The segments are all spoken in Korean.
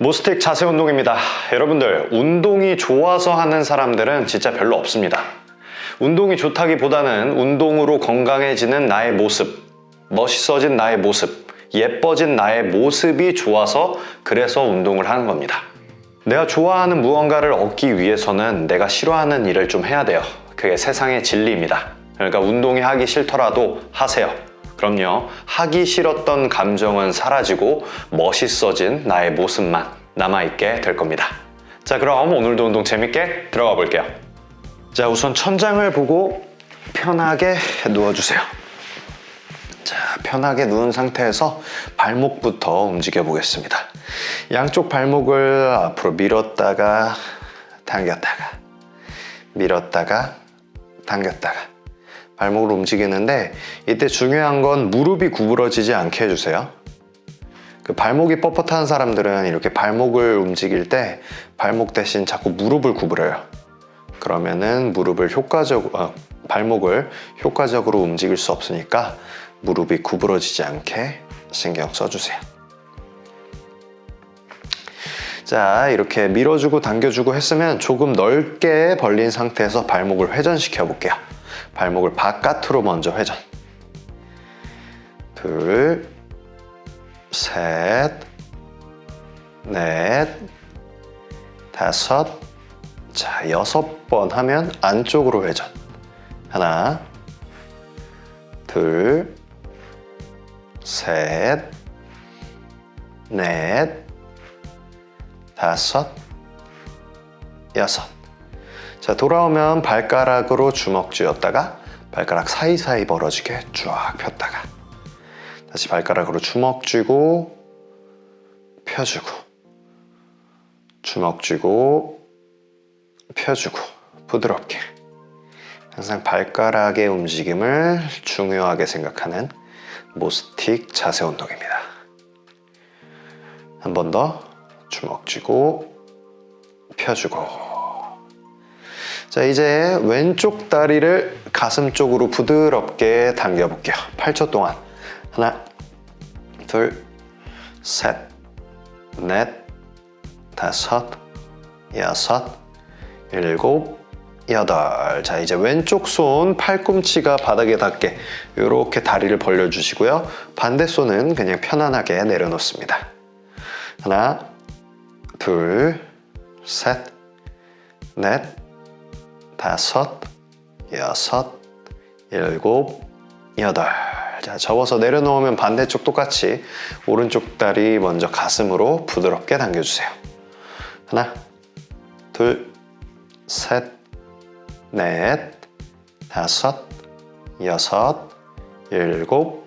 모스틱 자세 운동입니다. 여러분들, 운동이 좋아서 하는 사람들은 진짜 별로 없습니다. 운동이 좋다기보다는 운동으로 건강해지는 나의 모습, 멋있어진 나의 모습, 예뻐진 나의 모습이 좋아서 그래서 운동을 하는 겁니다. 내가 좋아하는 무언가를 얻기 위해서는 내가 싫어하는 일을 좀 해야 돼요. 그게 세상의 진리입니다. 그러니까 운동이 하기 싫더라도 하세요. 그럼요. 하기 싫었던 감정은 사라지고 멋있어진 나의 모습만 남아있게 될 겁니다. 자, 그럼 오늘도 운동 재밌게 들어가 볼게요. 자, 우선 천장을 보고 편하게 누워주세요. 자, 편하게 누운 상태에서 발목부터 움직여 보겠습니다. 양쪽 발목을 앞으로 밀었다가 당겼다가 밀었다가 당겼다가 발목을 움직이는데 이때 중요한 건 무릎이 구부러지지 않게 해주세요. 그 발목이 뻣뻣한 사람들은 이렇게 발목을 움직일 때 발목 대신 자꾸 무릎을 구부려요. 그러면은 무릎을 효과적 어, 발목을 효과적으로 움직일 수 없으니까 무릎이 구부러지지 않게 신경 써주세요. 자, 이렇게 밀어주고 당겨주고 했으면 조금 넓게 벌린 상태에서 발목을 회전시켜 볼게요. 발목을 바깥으로 먼저 회전. 둘, 셋, 넷, 다섯, 자, 여섯 번 하면 안쪽으로 회전. 하나, 둘, 셋, 넷, 다섯, 여섯. 자, 돌아오면 발가락으로 주먹 쥐었다가 발가락 사이사이 벌어지게 쫙 폈다가 다시 발가락으로 주먹 쥐고 펴주고 주먹 쥐고 펴주고 부드럽게 항상 발가락의 움직임을 중요하게 생각하는 모스틱 자세 운동입니다. 한 번 더 주먹 쥐고 펴주고 자 이제 왼쪽 다리를 가슴 쪽으로 부드럽게 당겨 볼게요. 8초 동안. 하나 둘 셋 넷 다섯 여섯 일곱 여덟. 자 이제 왼쪽 손 팔꿈치가 바닥에 닿게 이렇게 다리를 벌려 주시고요. 반대 손은 그냥 편안하게 내려놓습니다. 하나 둘 셋, 넷, 다섯, 여섯, 일곱, 여덟. 자, 접어서 내려놓으면 반대쪽 똑같이 오른쪽 다리 먼저 가슴으로 부드럽게 당겨주세요. 하나, 둘, 셋, 넷, 다섯, 여섯, 일곱,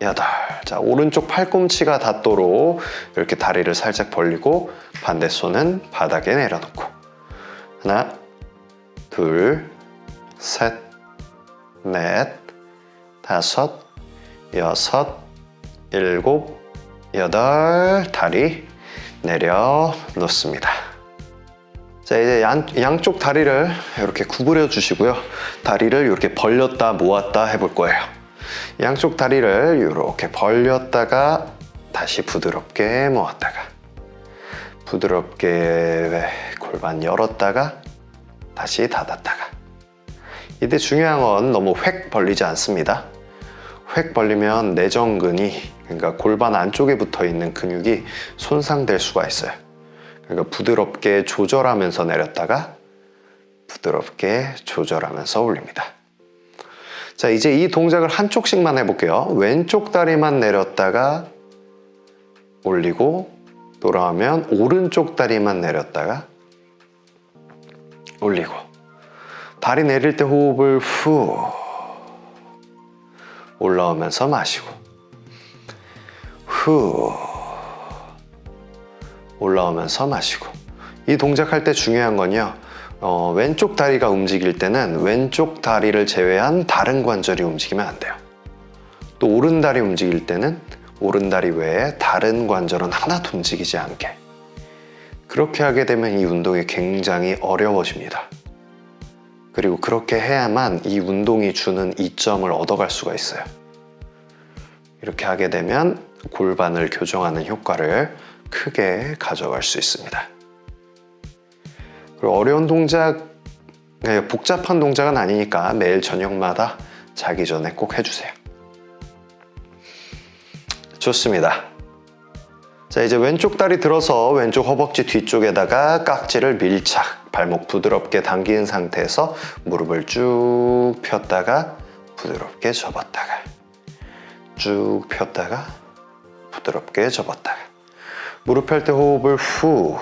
여덟. 자, 오른쪽 팔꿈치가 닿도록 이렇게 다리를 살짝 벌리고 반대 손은 바닥에 내려놓고 하나, 둘, 셋, 넷, 다섯, 여섯, 일곱, 여덟 다리 내려 놓습니다. 자, 이제 양, 양쪽 다리를 이렇게 구부려 주시고요. 다리를 이렇게 벌렸다 모았다 해볼 거예요. 양쪽 다리를 이렇게 벌렸다가 다시 부드럽게 모았다가 부드럽게 골반 열었다가 다시 닫았다가 이때 중요한 건 너무 획 벌리지 않습니다. 획 벌리면 내전근이 그러니까 골반 안쪽에 붙어 있는 근육이 손상될 수가 있어요. 그러니까 부드럽게 조절하면서 내렸다가 부드럽게 조절하면서 올립니다. 자, 이제 이 동작을 한쪽씩만 해볼게요. 왼쪽 다리만 내렸다가 올리고 돌아오면 오른쪽 다리만 내렸다가 올리고 다리 내릴 때 호흡을 후 올라오면서 마시고 후 올라오면서 마시고 이 동작할 때 중요한 건요 어, 왼쪽 다리가 움직일 때는 왼쪽 다리를 제외한 다른 관절이 움직이면 안 돼요. 또 오른 다리 움직일 때는 오른 다리 외에 다른 관절은 하나도 움직이지 않게. 그렇게 하게 되면 이 운동이 굉장히 어려워집니다. 그리고 그렇게 해야만 이 운동이 주는 이점을 얻어갈 수가 있어요. 이렇게 하게 되면 골반을 교정하는 효과를 크게 가져갈 수 있습니다. 그리고 어려운 동작, 네, 복잡한 동작은 아니니까 매일 저녁마다 자기 전에 꼭 해주세요. 좋습니다. 자, 이제 왼쪽 다리 들어서 왼쪽 허벅지 뒤쪽에다가 깍지를 밀착, 발목 부드럽게 당긴 상태에서 무릎을 쭉 폈다가 부드럽게 접었다가 쭉 폈다가 부드럽게 접었다가 무릎 펼 때 호흡을 후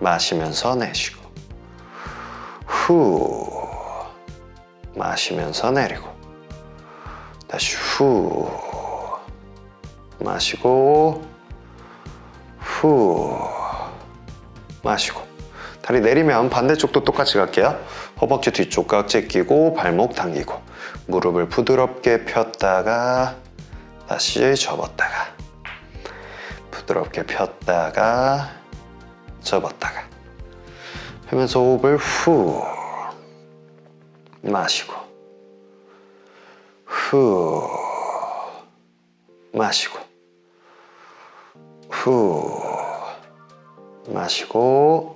마시면서 내쉬고 후 마시면서 내리고 다시 후 마시고 후. 마시고. 다리 내리면 반대쪽도 똑같이 갈게요. 허벅지 뒤쪽 깍지 끼고 발목 당기고. 무릎을 부드럽게 폈다가 다시 접었다가. 부드럽게 폈다가 접었다가. 하면서 호흡을 후. 마시고. 후. 마시고 후. 마시고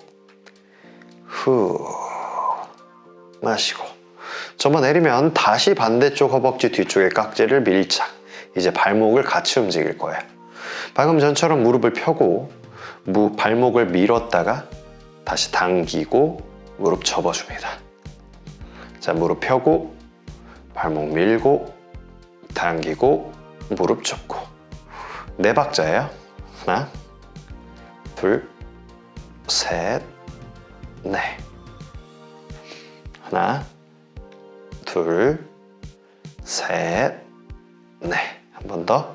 후. 마시고. 접어 내리면 다시 반대쪽 허벅지 뒤쪽에 깍지를 밀착. 이제 발목을 같이 움직일 거예요 방금 전처럼 무릎을 펴고 무, 발목을 밀었다가 다시 당기고 무릎 접어줍니다. 자 무릎 펴고 발목 밀고 당기고 무릎 접고. 네 박자예요 하나 둘 셋 넷. 하나 둘 셋 넷. 한 번 더.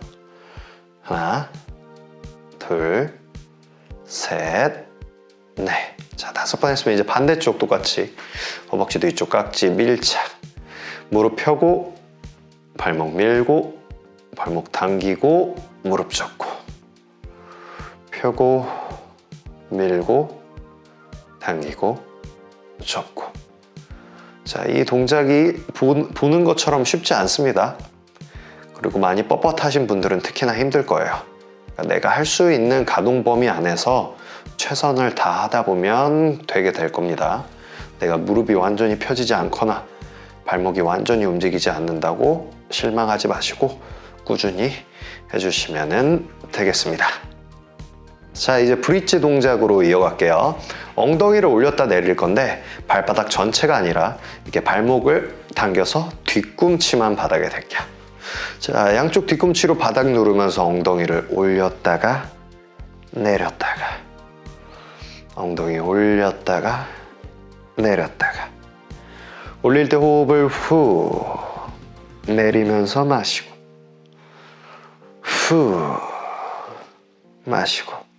하나 둘 셋 넷. 자 다섯 번 했으면 이제 반대쪽 똑같이 허벅지 뒤쪽 깍지 밀착. 무릎 펴고 발목 밀고 발목 당기고 무릎 접고 펴고 밀고 당기고 접고. 자 이 동작이 보, 보는 것처럼 쉽지 않습니다. 그리고 많이 뻣뻣하신 분들은 특히나 힘들 거예요. 그러니까 내가 할 수 있는 가동 범위 안에서 최선을 다하다 보면 되게 될 겁니다. 내가 무릎이 완전히 펴지지 않거나 발목이 완전히 움직이지 않는다고 실망하지 마시고 꾸준히 해주시면 되겠습니다. 자, 이제 브릿지 동작으로 이어갈게요. 엉덩이를 올렸다 내릴 건데 발바닥 전체가 아니라 이렇게 발목을 당겨서 뒤꿈치만 바닥에 댈게요. 자, 양쪽 뒤꿈치로 바닥 누르면서 엉덩이를 올렸다가 내렸다가 엉덩이 올렸다가 내렸다가 올릴 때 호흡을 후 내리면서 마시고 후 마시고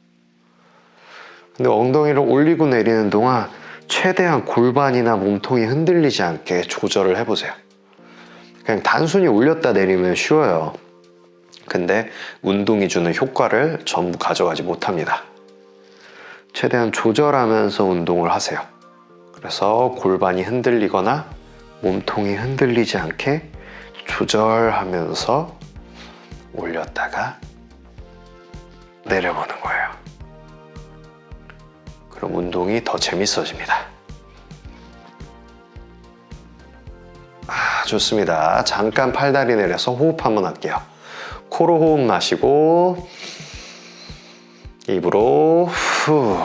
근데 엉덩이를 올리고 내리는 동안 최대한 골반이나 몸통이 흔들리지 않게 조절을 해보세요. 그냥 단순히 올렸다 내리면 쉬워요. 근데 운동이 주는 효과를 전부 가져가지 못합니다. 최대한 조절하면서 운동을 하세요. 그래서 골반이 흔들리거나 몸통이 흔들리지 않게 조절하면서 올렸다가 내려보는 거예요. 그럼 운동이 더 재밌어집니다. 아, 좋습니다. 잠깐 팔다리 내려서 호흡 한번 할게요. 코로 호흡 마시고, 입으로 후.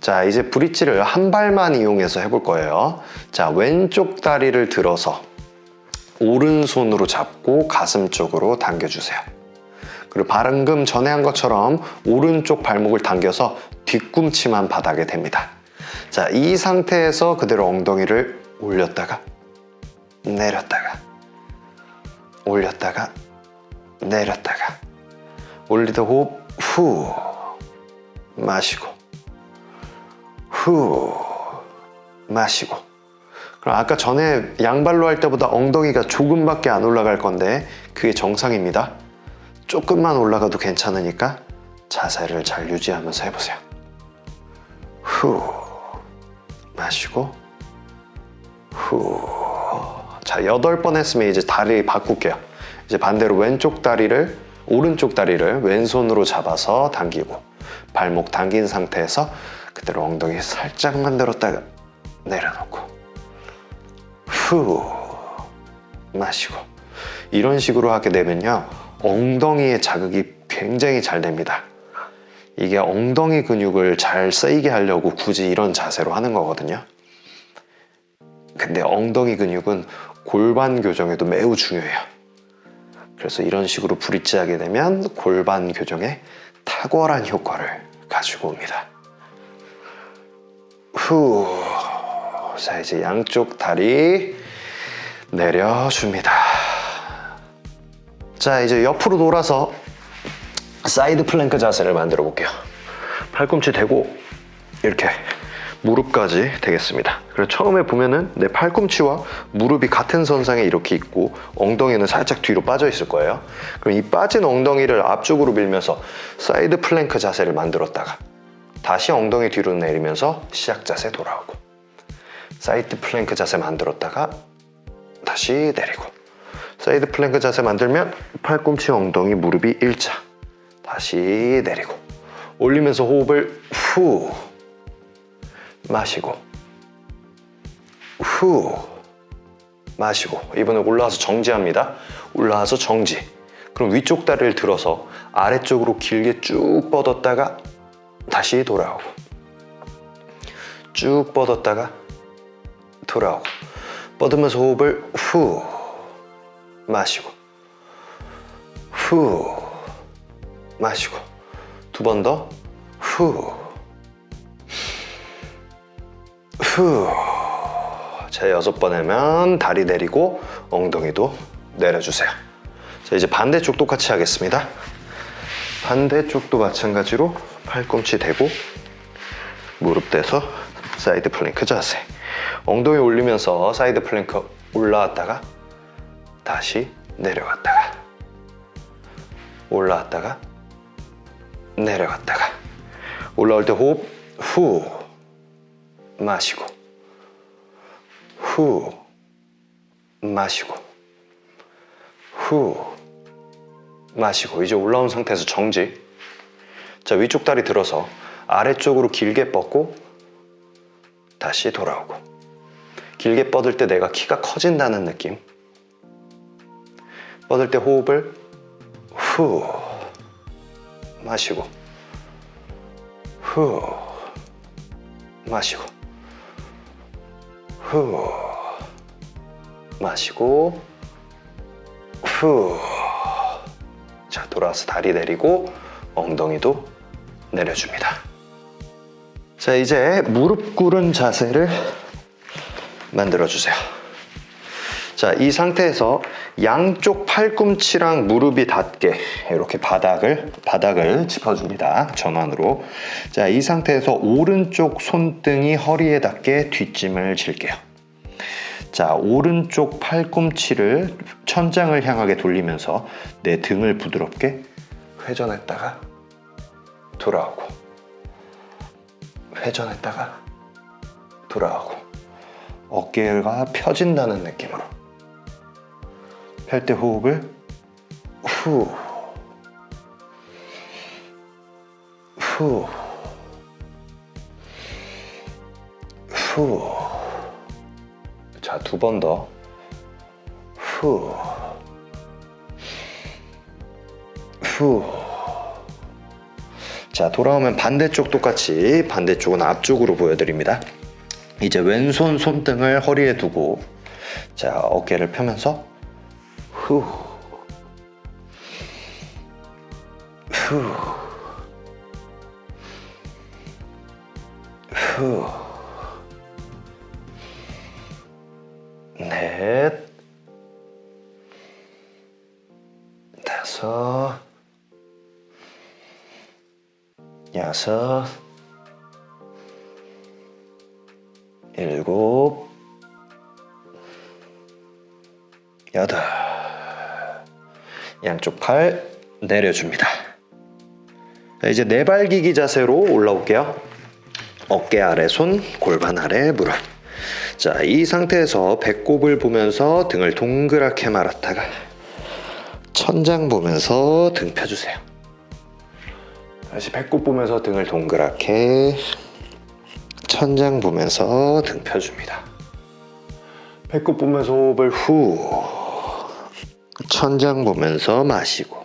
자, 이제 브릿지를 한 발만 이용해서 해볼 거예요. 자, 왼쪽 다리를 들어서 오른손으로 잡고 가슴 쪽으로 당겨주세요. 그리고 방금 전에 한 것처럼 오른쪽 발목을 당겨서 뒤꿈치만 바닥에 댑니다. 자, 이 상태에서 그대로 엉덩이를 올렸다가 내렸다가 올렸다가 내렸다가 올리다 호흡 후 마시고 후 마시고 그럼 아까 전에 양발로 할 때보다 엉덩이가 조금밖에 안 올라갈 건데 그게 정상입니다 조금만 올라가도 괜찮으니까 자세를 잘 유지하면서 해보세요. 후. 마시고. 후 자 여덟 번 했으면 이제 다리 바꿀게요. 이제 반대로 왼쪽 다리를 오른쪽 다리를 왼손으로 잡아서 당기고 발목 당긴 상태에서 그대로 엉덩이 살짝 만 들었다가 내려놓고. 후. 마시고. 이런 식으로 하게 되면요 엉덩이의 자극이 굉장히 잘 됩니다 이게 엉덩이 근육을 잘 쓰이게 하려고 굳이 이런 자세로 하는 거거든요 근데 엉덩이 근육은 골반 교정에도 매우 중요해요 그래서 이런 식으로 브릿지하게 되면 골반 교정에 탁월한 효과를 가지고 옵니다 후. 자, 이제 양쪽 다리 내려줍니다. 자, 이제 옆으로 돌아서 사이드 플랭크 자세를 만들어 볼게요. 팔꿈치 대고 이렇게 무릎까지 되겠습니다. 그래서 처음에 보면은 내 팔꿈치와 무릎이 같은 선상에 이렇게 있고 엉덩이는 살짝 뒤로 빠져 있을 거예요. 그럼 이 빠진 엉덩이를 앞쪽으로 밀면서 사이드 플랭크 자세를 만들었다가 다시 엉덩이 뒤로 내리면서 시작 자세 돌아오고 사이드 플랭크 자세 만들었다가 다시 내리고 사이드 플랭크 자세 만들면 팔꿈치 엉덩이 무릎이 일자 다시 내리고. 올리면서 호흡을 후. 마시고. 후. 마시고. 이번에 올라와서 정지합니다. 올라와서 정지. 그럼 위쪽 다리를 들어서 아래쪽으로 길게 쭉 뻗었다가 다시 돌아오고. 쭉 뻗었다가 돌아오고. 뻗으면서 호흡을 후 마시고 후 마시고 두 번 더 후 후. 자, 여섯 번 하면 다리 내리고 엉덩이도 내려주세요. 자, 이제 반대쪽 똑같이 하겠습니다. 반대쪽도 마찬가지로 팔꿈치 대고 무릎 대서 사이드 플랭크 자세. 엉덩이 올리면서 사이드 플랭크 올라왔다가 다시 내려갔다가 올라왔다가 내려갔다가 올라올 때 호흡 후 마시고 후 마시고 후 마시고 이제 올라온 상태에서 정지. 자 위쪽 다리 들어서 아래쪽으로 길게 뻗고 다시 돌아오고. 길게 뻗을 때 내가 키가 커진다는 느낌 뻗을 때 호흡을 후 마시고 후 마시고 후 마시고 후 자, 돌아와서 다리 내리고 엉덩이도 내려줍니다. 자, 이제 무릎 꿇은 자세를 만들어 주세요. 자, 이 상태에서 양쪽 팔꿈치랑 무릎이 닿게 이렇게 바닥을 바닥을 짚어줍니다. 전환으로. 자, 이 상태에서 오른쪽 손등이 허리에 닿게 뒷짐을 질게요. 자, 오른쪽 팔꿈치를 천장을 향하게 돌리면서 내 등을 부드럽게 회전했다가 돌아오고 회전했다가 돌아오고 어깨가 펴진다는 느낌으로 펼때 호흡을 후 후, 후. 자, 두 번 더. 후. 후. 자, 돌아오면 반대쪽 똑같이 반대쪽은 앞쪽으로 보여드립니다. 이제 왼손 손등을 허리에 두고 자, 어깨를 펴면서 후. 후. 후. 넷, 다섯, 여섯, 양쪽 팔 내려줍니다. 자, 이제 네발기기 자세로 올라올게요. 어깨 아래 손, 골반 아래 무릎. 자, 이 상태에서 배꼽을 보면서 등을 동그랗게 말았다가 천장 보면서 등 펴주세요. 다시 배꼽 보면서 등을 동그랗게 천장 보면서 등 펴줍니다. 배꼽 보면서 호흡을 후 천장 보면서 마시고.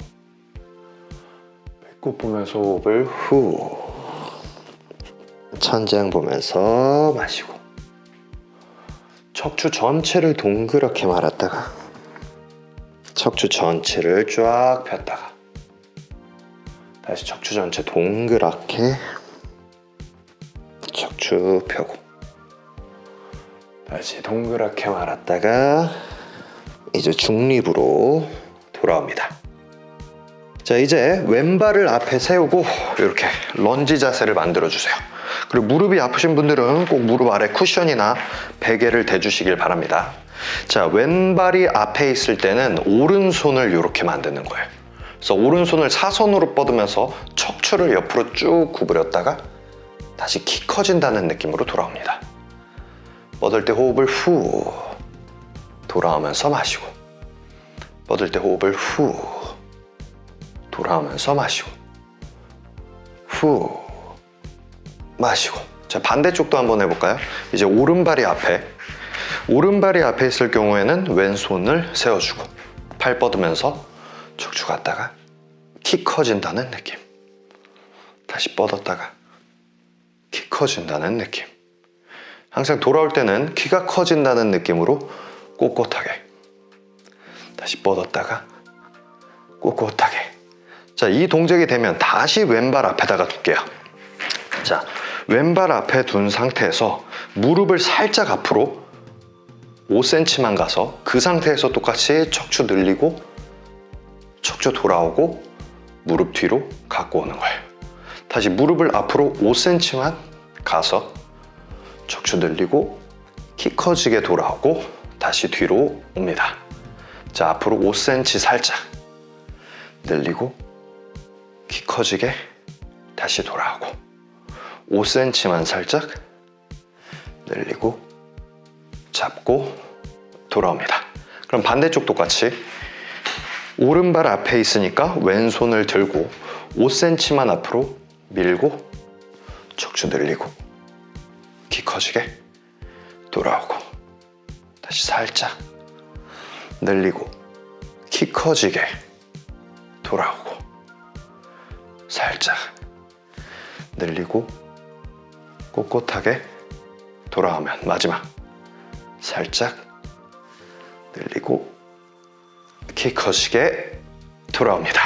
배꼽 보면서 호흡을 후. 천장 보면서 마시고. 척추 전체를 동그랗게 말았다가 척추 전체를 쫙 폈다가 다시 척추 전체 동그랗게 척추 펴고 다시 동그랗게 말았다가 이제 중립으로 돌아옵니다. 자 이제 왼발을 앞에 세우고 이렇게 런지 자세를 만들어 주세요. 그리고 무릎이 아프신 분들은 꼭 무릎 아래 쿠션이나 베개를 대주시길 바랍니다. 자 왼발이 앞에 있을 때는 오른손을 이렇게 만드는 거예요. 그래서 오른손을 사선으로 뻗으면서 척추를 옆으로 쭉 구부렸다가 다시 키 커진다는 느낌으로 돌아옵니다. 뻗을 때 호흡을 후 돌아오면서 마시고 뻗을 때 호흡을 후 돌아오면서 마시고 후 마시고. 자 반대쪽도 한번 해볼까요? 이제 오른발이 앞에 오른발이 앞에 있을 경우에는 왼손을 세워주고 팔 뻗으면서 척추 갔다가 키 커진다는 느낌. 다시 뻗었다가 키 커진다는 느낌. 항상 돌아올 때는 키가 커진다는 느낌으로 꼿꼿하게 다시 뻗었다가 꼿꼿하게 자, 이 동작이 되면 다시 왼발 앞에다가 둘게요. 자, 왼발 앞에 둔 상태에서 무릎을 살짝 앞으로 5cm만 가서 그 상태에서 똑같이 척추 늘리고 척추 돌아오고 무릎 뒤로 갖고 오는 거예요. 다시 무릎을 앞으로 5cm만 가서 척추 늘리고 키 커지게 돌아오고 다시 뒤로 옵니다. 자, 앞으로 5cm 살짝 늘리고 키 커지게 다시 돌아오고 5cm만 살짝 늘리고 잡고 돌아옵니다. 그럼 반대쪽 똑같이 오른발 앞에 있으니까 왼손을 들고 5cm만 앞으로 밀고 척추 늘리고 키 커지게 돌아오고 다시 살짝 늘리고 키 커지게 돌아오고 살짝 늘리고 꼿꼿하게 돌아오면 마지막 살짝 늘리고 키 커지게 돌아옵니다.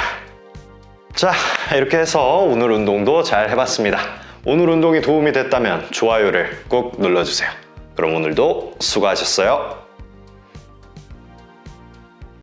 자, 이렇게 해서 오늘 운동도 잘 해봤습니다. 오늘 운동이 도움이 됐다면 좋아요를 꼭 눌러주세요. 그럼 오늘도 수고하셨어요.